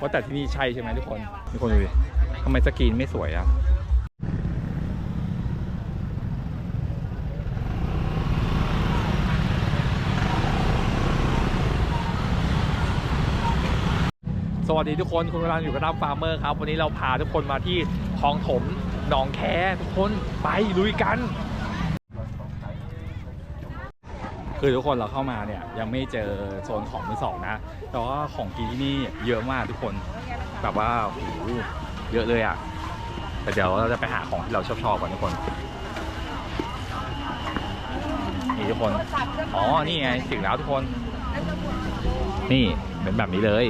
ว่าแต่ที่นี่ใช่ใช่ไหมทุกคนทุกคนดูดิทำไมสกรีนไม่สวยอะสวัสดีทุกคนคุณกำลังอยู่กับน้ำฟาร์มเมอร์ครับ วันนี้เราพาทุกคนมาที่คลองถมหนองแคทุกคนไปลุยกัน คือทุกคนเราเข้ามาเนี่ยยังไม่เจอโซนของมือสองนะ แต่ว่าของกินที่นี่เยอะมากทุกคนแบบว่าโอ้โหเยอะเลยอะแต่เดี๋ยวเราจะไปหาของที่เราชอบชอบๆกันทุกคนนี่ทุกคนอ๋อนี่ไงถึงแล้วทุกคน นี่เป็นแบบนี้เลย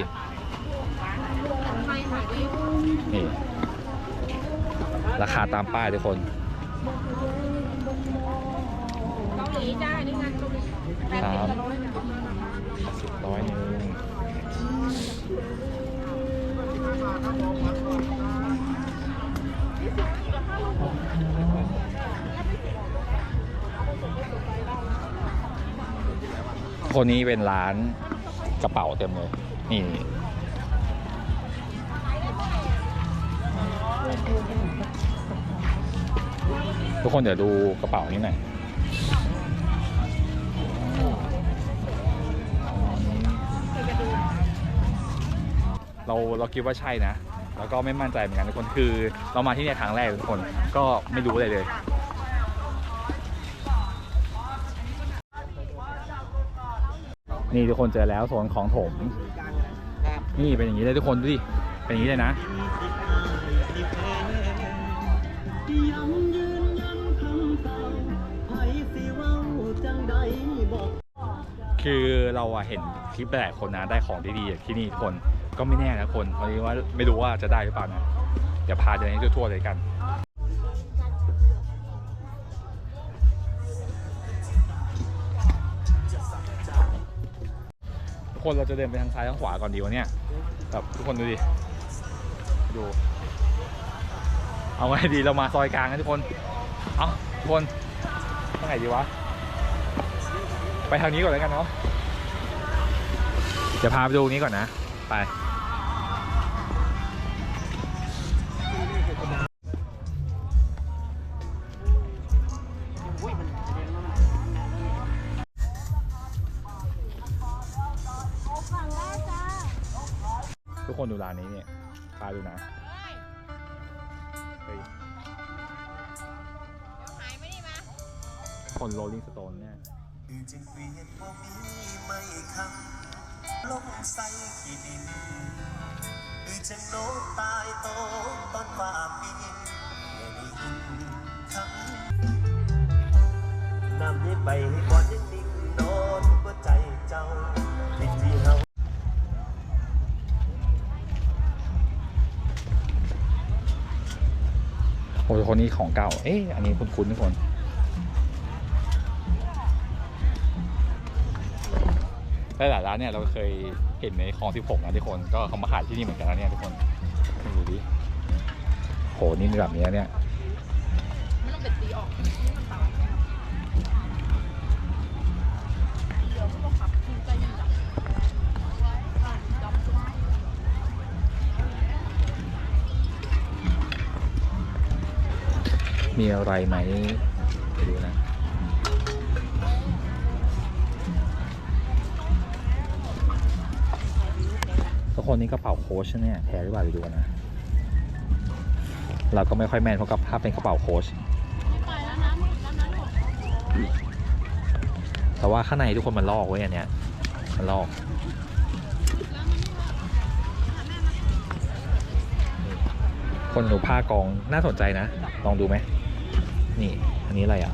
นี่ราคาตามป้ายทุกคน เกาหลีจ้านี่งานเกาหลีแปด ครับสิบร้อยหนึ่งคนนี้เป็นร้านกระเป๋าเต็มเลย นี่ทุกคนเดี๋ยวดูกระเป๋านี้หน่อย เราเราคิดว่าใช่นะ แล้วก็ไม่มั่นใจเหมือนกันทุกคนคือเรามาที่เนี่ยครั้งแรกทุกคนก็ไม่รู้อะไรเลยนี่ทุกคนเจอแล้วโซนของถม นี่เป็นอย่างนี้เลยทุกคนดูดิเป็นอย่างนี้เลยนะ คือเราอะเห็นคลิปหลายคนนะได้ของดีๆจากที่นี่ทุกคนก็ไม่แน่นะคนพราะว่าไม่รู้ว่าจะได้หรือเปล่านะเดี๋ยวพาเดินให้ทั่วๆเลยกันทุกคนเราจะเดินไปทางซ้ายทางขวาก่อนดีวะเนี่ยแบบทุกคนดูดิดูเอาไงดีเรามาซอยกลางกันทุกคน เอาทุกคนทางไหนดีวะ ไปทางนี้ก่อนแล้วกันเนาะเดี๋ยวพาไปดูนี้ก่อนนะ ไป ทุกคนดูร้านนี้เนี่ย พาดูนะเฮ้ยหายไม่ได้มาคนโรลลิงสโตนเนี่ย คือจึงเปลี่ยนบ่มีไม่คำลงใส่ขี้ดินคือจังโนกตายโตต้นว่าปีไม่ได้ยินคำนำนี้ไปให้บอดยังนิ่งนอนหัวใจเจ้าติดที่เฮาโอ้ยคนนี้ของเก่า เอ๊ะ อันนี้คุ้นๆทุกคน หลายร้านเนี่ยเราเคยเห็นในคลอง16นะทุกคนก็เขามาขายที่นี่เหมือนกันนะเนี่ยทุกคนดูดิโหนี่มีแบบนี้เนี่ยไม่ต้องเด็ดตีออกนี่มันเบาเดียวพวกขับใจยังจับมีอะไรไหม คนนี่กระเป๋าโค้ชเนี่ยแท้หรือเปล่าไปดูนะ เราก็ไม่ค่อยแม่นเพราะกับถ้าเป็นกระเป๋าโค้ชแต่ว่าข้างในทุกคนมันลอกไว้อันเนี้ยมันลอกคนหนูผ้ากองน่าสนใจนะ ลองดูไหม นี่ อันนี้อะไรอะ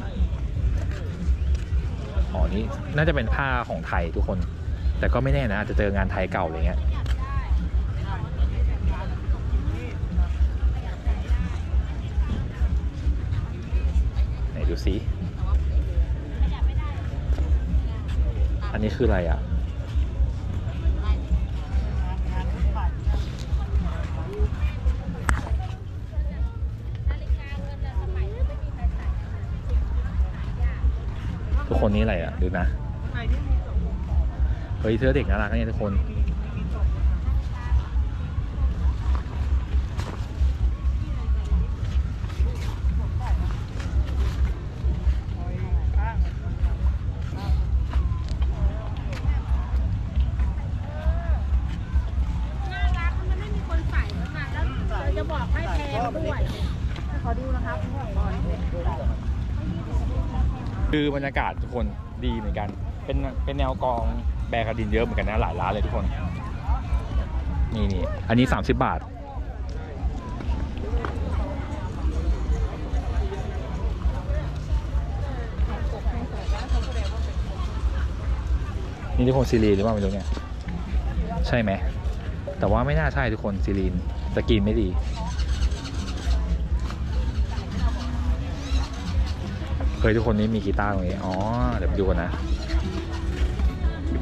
อ๋อ นี่ น่าจะเป็นผ้าของไทยทุกคน แต่ก็ไม่แน่นะ จะเจองานไทยเก่าอะไรเงี้ย ไหน ดูซิอันนี้คืออะไรอะ ทุกคนนี้อะไรอะ ดูนะ เฮ้ยเสื้อเด็กน่ารักเนี่ยทุกคน คือบรรยากาศทุกคนดีเหมือนกัน เป็นเป็นแนวกองแบกระดินเยอะเหมือนกันนะหลายร้านเลยทุกคน นี่นี่อันนี้ 30 บาท นี่ทุกคนซีรีนหรือเปล่าไม่รู้เนี่ย ใช่ไหม แต่ว่าไม่น่าใช่ทุกคนซีรีนสกรีนไม่ดี ยทุกคนนี้มีกีตาร์ตรงนี้ อ๋อ เดี๋ยวไปดูกันนะ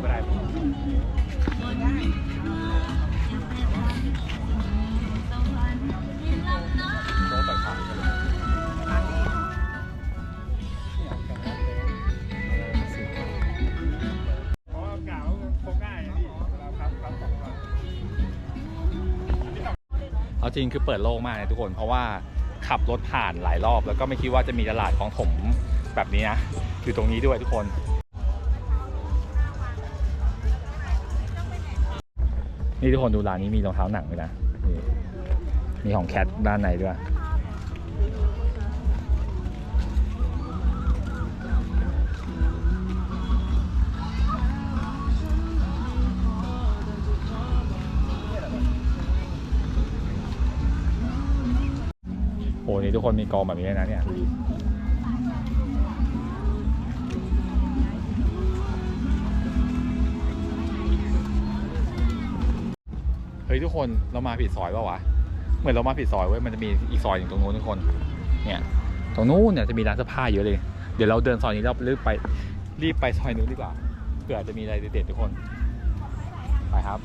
เลยเอาจริงคือเปิดโล่งมากเลยทุกคนเพราะว่า ขับรถผ่านหลายรอบ แล้วก็ไม่คิดว่าจะมีตลาดของถมแบบนี้นะอยู่ตรงนี้ด้วยทุกคนนี่ทุกคนดูร้านนี้มีรองเท้าหนังด้วยนะ มีของแคทด้านในด้วย โอ้นี่ทุกคนมีกองแบบนี้นะเนี่ยดูดิเฮ้ยทุกคนเรามาผิดซอยป่าวะ เหมือนเรามาผิดซอยเว้ยมันจะมีอีกซอยหนึ่งตรงนู้นทุกคน เนี่ย ตรงนู้นเนี่ยจะมีร้านเสื้อผ้าเยอะเลย เดี๋ยวเราเดินซอยนี้แล้วรีบไปรีบไปซอยนู้นดีกว่าเผื่อจะมีอะไรเด็ดๆทุกคน ไปครับ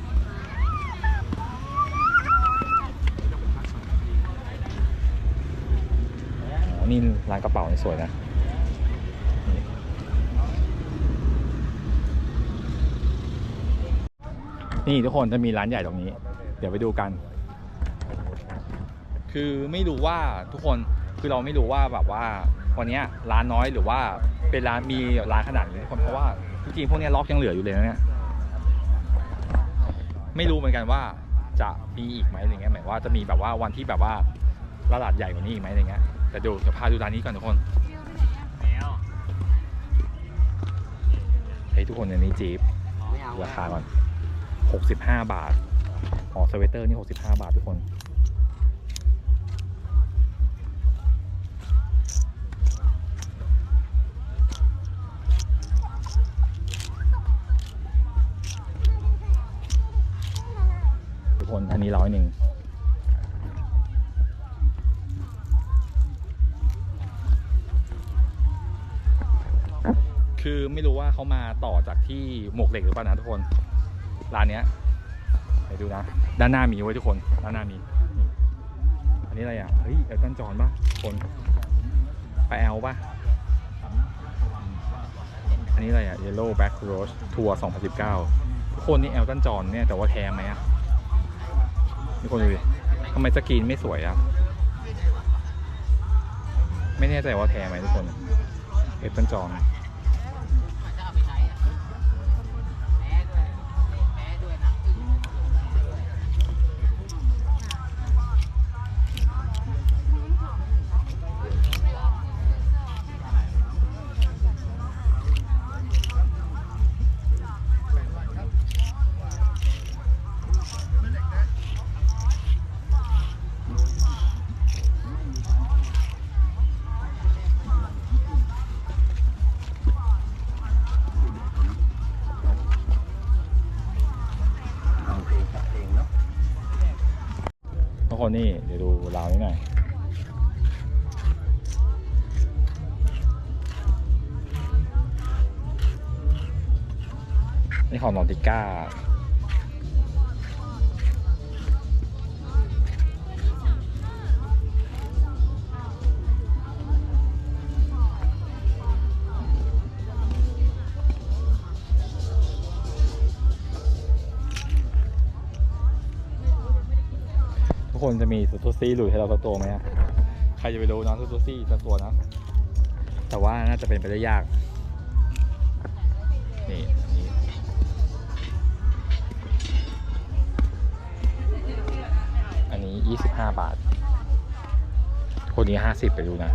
นี่ร้านกระเป๋านี่สวยนะนี่ทุกคนจะมีร้านใหญ่ตรงนี้ เดี๋ยวไปดูกัน คือไม่รู้ว่าทุกคนคือเราไม่รู้ว่าแบบว่าวันนี้ร้านน้อยหรือว่าเป็นร้านมีร้านขนาดนี้ทุกคนเพราะว่าจริงๆพวกนี้ล็อกยังเหลืออยู่เลยนะเนี่ยไม่รู้เหมือนกันว่าจะมีอีกไหมอะไรเงี้ยหมายว่าจะมีแบบว่าวันที่แบบว่าตลาดใหญ่กว่านี้อีกไหมอะไรเงี้ย แต่ดูเดี๋ยวพาดูร้านนี้ก่อนทุกคนเฮ้ยทุกคนอันนี้จีบราคาก่อน65บาทอ๋อสเวตเตอร์นี่65บาททุกคนทุกคนอันนี้ร้อยหนึ่ง คือไม่รู้ว่าเขามาต่อจากที่หมวกเหล็กหรือเปล่านะทุกคนร้านเนี้ยไปดูนะ ด้านหน้ามีไว้ทุกคนด้านหน้ามีอันนี้อะไรอะเฮ้ยเอลตันจอนป่ะคนไปแอลป่ะอันนี้อะไรอะ Yellow Back Rose ทัวร์2019 ทุกคนนี่เอลตันจอนเนี่ยแต่ว่าแท้ไหมอะทุกคนดูดิทำไมสกรีนไม่สวยอะไม่แน่ใจว่าแท้ไหมทุกคนเอลตันจอน นนี่ เดี๋ยวดูราวนี้หน่อยนี่ของนอติก้า นจะมีซูตูซี่หลุยให้เราสักตัวไหมอะใครจะไปรู้นะซูตูซี่สักตัวนะแต่ว่าน่าจะเป็นไปได้ยากนี่อันนี้อันนี้ 25 บาท คนนี้ 50 ไปดูนะ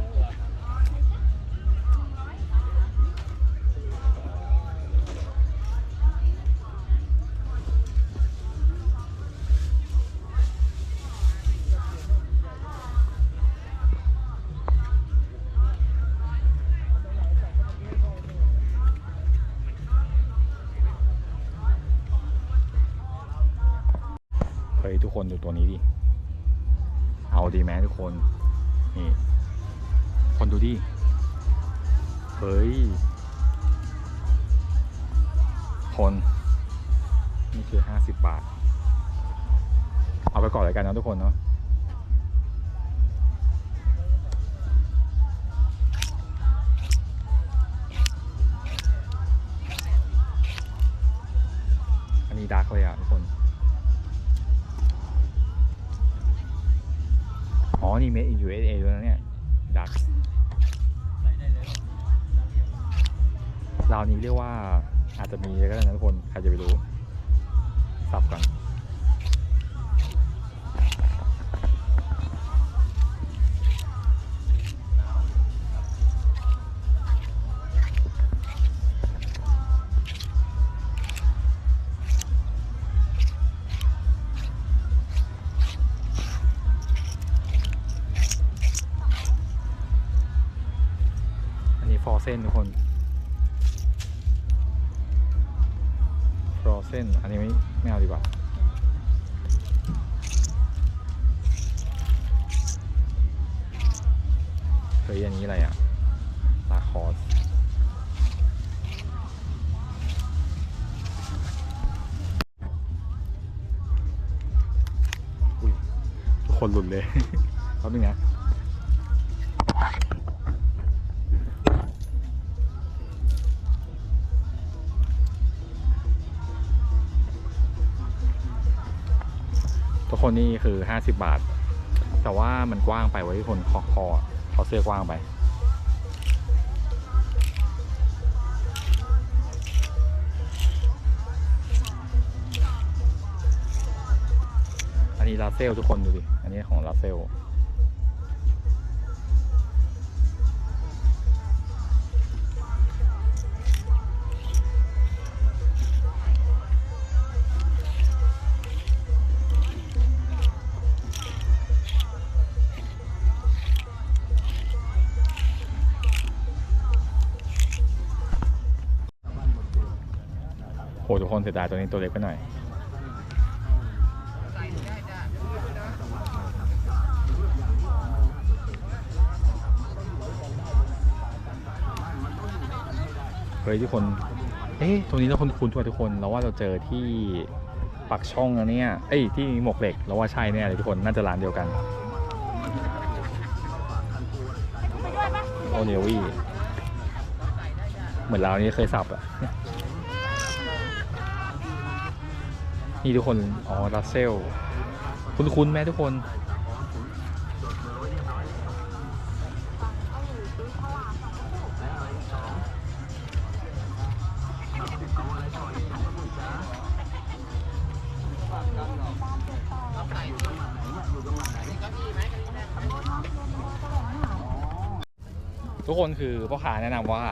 ทุกคนดูตัวนี้ดิ เอาดีไหมทุกคน นี่ คนดูดิ เฮ้ย คน นี่คือห้าสิบบาท เอาไปก่อนเลยกันนะทุกคนเนาะ เซนทุกคนฟอร์เซนอันนี้ไม่ไม่เอาดีกว่า เฮ้ยอันนี้อะไรอะลาคอสอุ้ยทุกคนหลุดเลยแป๊บนึงนะ นี่คือ 50 บาท แต่ว่ามันกว้างไปไว้ที่คนคอคอเขาเสื้อกว้างไป อันนี้ลาเซลทุกคนดูดิ อันนี้ของลาเซล ทุกคนเสียดายตัวนี้ตัวเล็กไปหน่อยเฮ้ยทุกคน เอ๊ะตรงนี้เราคุ้นคุ้นๆทุกคนเราว่าเราเจอที่ปักช่องนะเนี่ย เอ้ย ที่หมวกเหล็กเราว่าใช่แน่เลยทุกคน น่าจะร้านเดียวกัน โอเนวี่ เหมือนเรานี่เคยสับอะ นี่ทุกคน อ๋อรัสเซล คุ้นๆไหมทุกคน ทุกคนคือพ่อค้าแนะนำว่า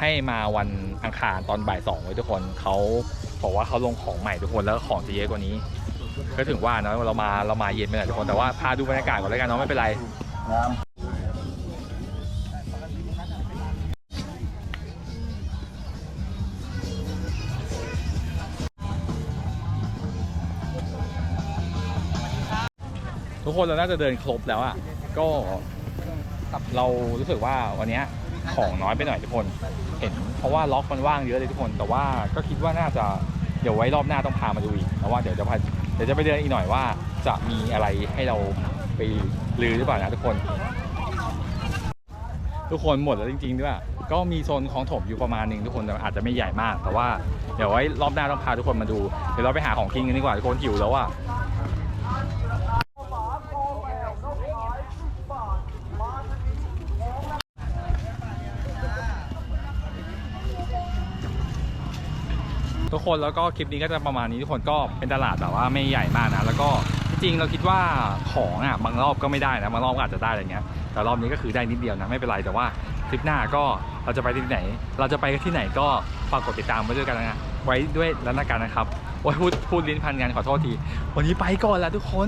ให้มาวันอังคารตอนบ่ายสองไว้ทุกคนเขา บอกว่าเขาลงของใหม่ทุกคนแล้วของจะเยอะกว่านี้ ก็ถึงว่าเนอะเรามาเรามาเย็นไปหน่อยทุกคนแต่ว่าพาดูบรรยากาศก่อนแล้วกันเนาะไม่เป็นไรทุกคนเราน่าจะเดินครบแล้วอะ่ะ ก็เรารู้สึกว่าวันนี้ของน้อยไปหน่อยทุกคน เห็นเพราะว่าล็อกมันว่างเยอะเลยทุกคน แต่ว่าก็คิดว่าน่าจะ เดี๋ยวไว้รอบหน้าต้องพามาดูอีกเพราะว่าเดี๋ยวจะพาเดี๋ยวจะไปเดินอีกหน่อยว่าจะมีอะไรให้เราไปลือหรือเปล่านะทุกคน ทุกคนหมดแล้วจริงๆด้วยก็มีโซนของถมอยู่ประมาณหนึ่งทุกคนแต่อาจจะไม่ใหญ่มาก แต่ว่าเดี๋ยวไว้รอบหน้าต้องพาทุกคนมาดูเดี๋ยวเราไปหาของกินกันดีกว่าทุกคนหิวแล้วอะ ทุกคนแล้วก็คลิปนี้ก็จะประมาณนี้ทุกคนก็เป็นตลาดแต่ว่าไม่ใหญ่มากนะ แล้วก็ที่ริงๆเราคิดว่าของอะบางรอบก็ไม่ได้นะบางรอบก็อาจจะได้อะไรเงี้ยแต่รอบนี้ก็คือได้นิดเดียวนะไม่เป็นไรแต่ว่าทริปหน้าก็เราจะไปที่ไหน เราจะไปที่ไหนก็ฝากกดติดตามไว้ด้วยกันนะไว้ด้วยแล้วนะกันนะครับโอ้ยพูดพูดลิ้นพันกันขอโทษที วันนี้ไปก่อนแล้วทุกคน